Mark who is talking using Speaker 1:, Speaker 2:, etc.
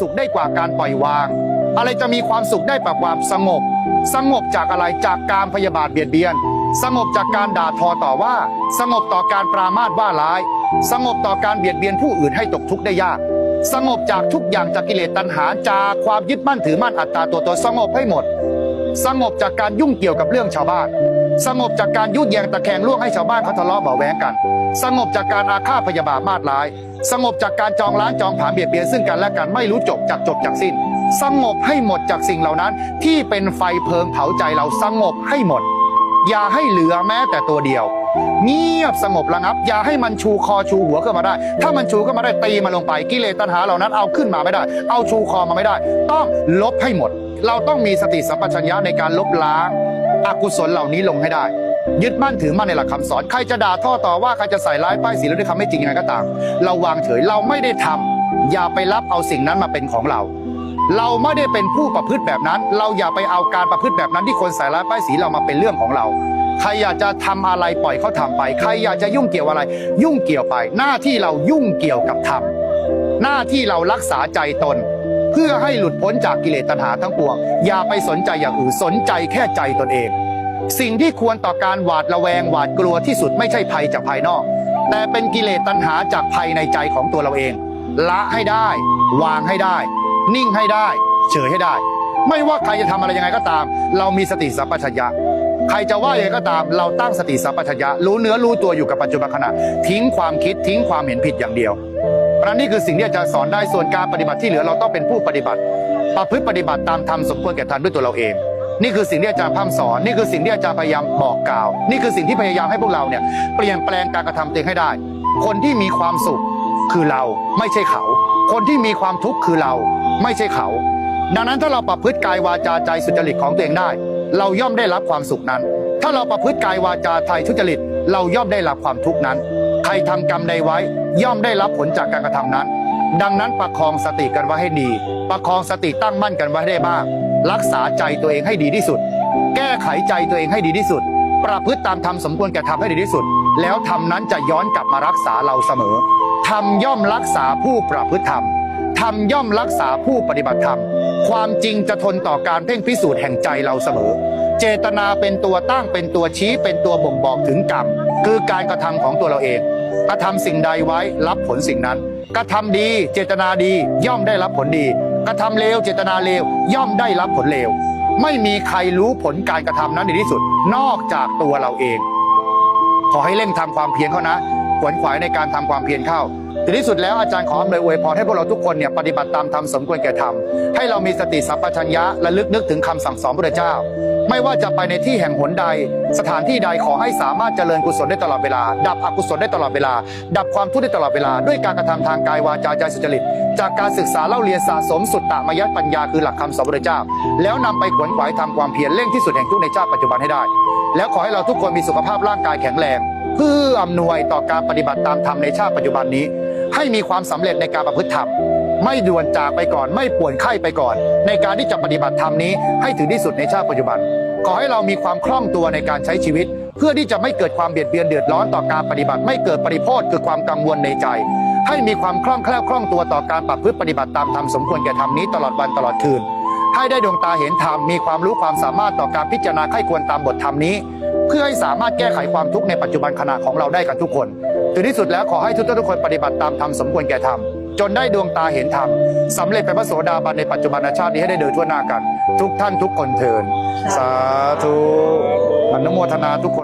Speaker 1: สุขได้กว่าการปล่อยวาง อะไรจะมีความสุขได้กว่าความสงบ สงบจากอะไรจากการพยาบาทเบียดเบียน สงบจากการด่าทอต่อว่า สงบต่อการปรามาสว่าร้าย สงบต่อการเบียดเบียนผู้อื่นให้ตกทุกข์ได้ยาก สงบจากทุกอย่างจากกิเลสตัณหาจากความยึดมั่นถือมั่นอัตตาตัวตนสงบให้หมด สงบจากการยุ่งเกี่ยวกับเรื่องชาวบ้าน สงบจากการยุแยงตะแคงล่วงให้ชาวบ้านเขาทะเลาะเบาแวงกัน สงบจากการอาฆาตพยาบาทมาดร้าย สงบจากการจองล้างจองผาเบียดเบียนซึ่งกันและกันไม่รู้จบจากจบจากสิ้น สงบให้หมดจากสิ่งเหล่านั้น ที่เป็นไฟเพลิงเผาใจเราสงบให้หมด อย่าให้เหลือแม้แต่ตัวเดียว เงียบสงบระงับ อย่าให้มันชูคอชูหัวขึ้นมาได้ ถ้ามันชูขึ้นมาได้ตีมันลงไปกิเลสตัณหาเหล่านั้นเอาขึ้นมาไม่ได้ เอาชูคอมาไม่ได้ ต้องลบให้หมด เราต้องมีสติสัมปชัญญะในการลบล้าง อกุศลเหล่านี้ลงให้ได้ ยึดมั่นถือมั่นในหลักคำสอน ใครจะด่าท่อต่อว่าใครจะใส่ร้ายป้ายสีแล้วด้วยคำไม่จริงยังไงก็ตาม เราวางเฉยเราไม่ได้ทำอย่าไปรับเอาสิ่งนั้นมาเป็นของเรา เราไม่ได้เป็นผู้ประพฤติแบบนั้น เราอย่าไปเอาการประพฤติแบบนั้นที่คนใส่ร้ายป้ายสีเรามาเป็นเรื่องของเราใครอยากจะทำอะไรปล่อยเขาทำไป ใครอยากจะยุ่งเกี่ยวอะไร ยุ่งเกี่ยวไป หน้าที่เรายุ่งเกี่ยวกับธรรมหน้าที่เรารักษาใจตน เพื่อให้หลุดพ้นจากกิเลสตัณหาทั้งปวง อย่าไปสนใจอย่างอื่นสนใจแค่ใจตนเอง สิ่งที่ควรต่อการหวาดระแวงหวาดกลัวที่สุดไม่ใช่ภัยจากภายนอก แต่เป็นกิเลสตัณหาจากภายในใจของตัวเราเอง ละให้ได้ วางให้ได้ นิ่งให้ได้ เฉยให้ได้ ไม่ว่าใครจะทำอะไรยังไงก็ตาม เรามีสติสัมปชัญญะใครจะว่ายังไงก็ตามเราตั้งสติสัมปชัญญะรู้เนื้อรู้ตัวอยู่กับปัจจุบันขณะ ทิ้งความคิดทิ้งความเห็นผิดอย่างเดียว เพราะนี่คือสิ่งที่อาจารย์สอนได้ส่วนการปฏิบัติที่เหลือเราต้องเป็นผู้ปฏิบัติ ประพฤติปฏิบัติตามธรรมสมควรแก่ทันด้วยตัวเราเอง นี่คือสิ่งที่อาจารย์พร่ำสอนนี่คือสิ่งที่อาจารย์พยายามบอกกล่าว นี่คือสิ่งที่พยายามให้พวกเราเนี่ยเปลี่ยนแปลงการกระทำตัวเองให้ได้ คนที่มีความสุขคือเราไม่ใช่เขา คนที่มีความทุกข์คือเราไม่ใช่เขา ดังนั้นถ้าเราประพฤติกายวาจาใจสุจริตของตัวเองได้ เราย่อมได้รับความสุขนั้น ถ้าเราประพฤติกายวาจาใจทุจริต เราย่อมได้รับความทุกข์นั้น ใครทำกรรมใดไว้ ย่อมได้รับผลจากการกระทำนั้น ดังนั้นประคองสติกันไว้ให้ดี ประคองสติตั้งมั่นกันไว้ได้บ้าง รักษาใจตัวเองให้ดีที่สุด แก้ไขใจตัวเองให้ดีที่สุด ประพฤติตามธรรมสมควรแก่ทำให้ดีที่สุด แล้วธรรมนั้นจะย้อนกลับมารักษาเราเสมอธรรมย่อมรักษาผู้ประพฤติธรรมธรรมย่อมรักษาผู้ปฏิบัติธรรม ความจริงจะทนต่อการเพ่งพิสูจน์แห่งใจเราเสมอ เจตนาเป็นตัวตั้งเป็นตัวชี้เป็นตัวบ่งบอกถึงกรรม คือการกระทำของตัวเราเอง กระทำสิ่งใดไว้รับผลสิ่งนั้น กระทำดีเจตนาดีย่อมได้รับผลดี กระทำเลวเจตนาเลวย่อมได้รับผลเลว ไม่มีใครรู้ผลการกระทำนั้นในที่สุด นอกจากตัวเราเอง ขอให้เร่งทำความเพียรเข้านะขวนขวายในการทำความเพียรเข้า ถึงที่สุดแล้วอาจารย์ขออำนวยอวยพรให้พวกเราทุกคนเนี่ยปฏิบัติตามธรรมสมควรแก่ธรรมให้เรามีสติสัมปชัญญะและลึกนึกถึงคำสั่งสอนพระเจ้า ไม่ว่าจะไปในที่แห่งหนใด สถานที่ใดขอให้สามารถเจริญกุศลได้ตลอดเวลา ดับอกุศลได้ตลอดเวลา ดับความทุกข์ได้ตลอดเวลา ด้วยการกระทำทางกายวาจาใจสุจริต จากการศึกษาเล่าเรียนสะสมสุตตมยปัญญาคือหลักคำสอนพระเจ้า แล้วนำไปขวนขวายทำความเพียรเร่งที่สุดแห่งทุกในชาติปัจจุบันให้ได้ แล้วขอให้เราทุกคนมีสุขภาพร่างกายแข็งแรง เพื่ออำนวยต่อการปฏิบัติตามธรรมในชาติปัจจุบันนี้ ให้มีความสำเร็จในการประพฤติธรรม ไม่ด่วนจากไปก่อนไม่ป่วนไข้ไปก่อน ในการที่จะปฏิบัติธรรมนี้ให้ถึงที่สุดในชาติปัจจุบัน ขอให้เรามีความคล่องตัวในการใช้ชีวิต เพื่อที่จะไม่เกิดความเบียดเบียนเดือดร้อนต่อการปฏิบัติ ไม่เกิดปริโภทคือความกังวลในใจ ให้มีความคล่องแคล่วคล่องตัวต่อการประพฤติปฏิบัติตามธรรมสมควรแก่ธรรมนี้ตลอดวันตลอดคืนให้ได้ดวงตาเห็นธรรมมีความรู้ความสามารถต่อการพิจารณาไข้ควรตามบทธรรมนี้ เพื่อให้สามารถแก้ไขความทุกข์ในปัจจุบันขณะของเราได้กันทุกคนถึงที่สุดแล้วขอให้ทุกท่านทุกคนปฏิบัติตามธรรมสมควรแก่ธรรมจนได้ดวงตาเห็นธรรมสำเร็จเป็นพระโสดาบันในปัจจุบันชาตินี้ให้ได้เดินทั่วหน้ากัน ทุกท่านทุกคนเทินสาธุอนุโมทนาทุกคน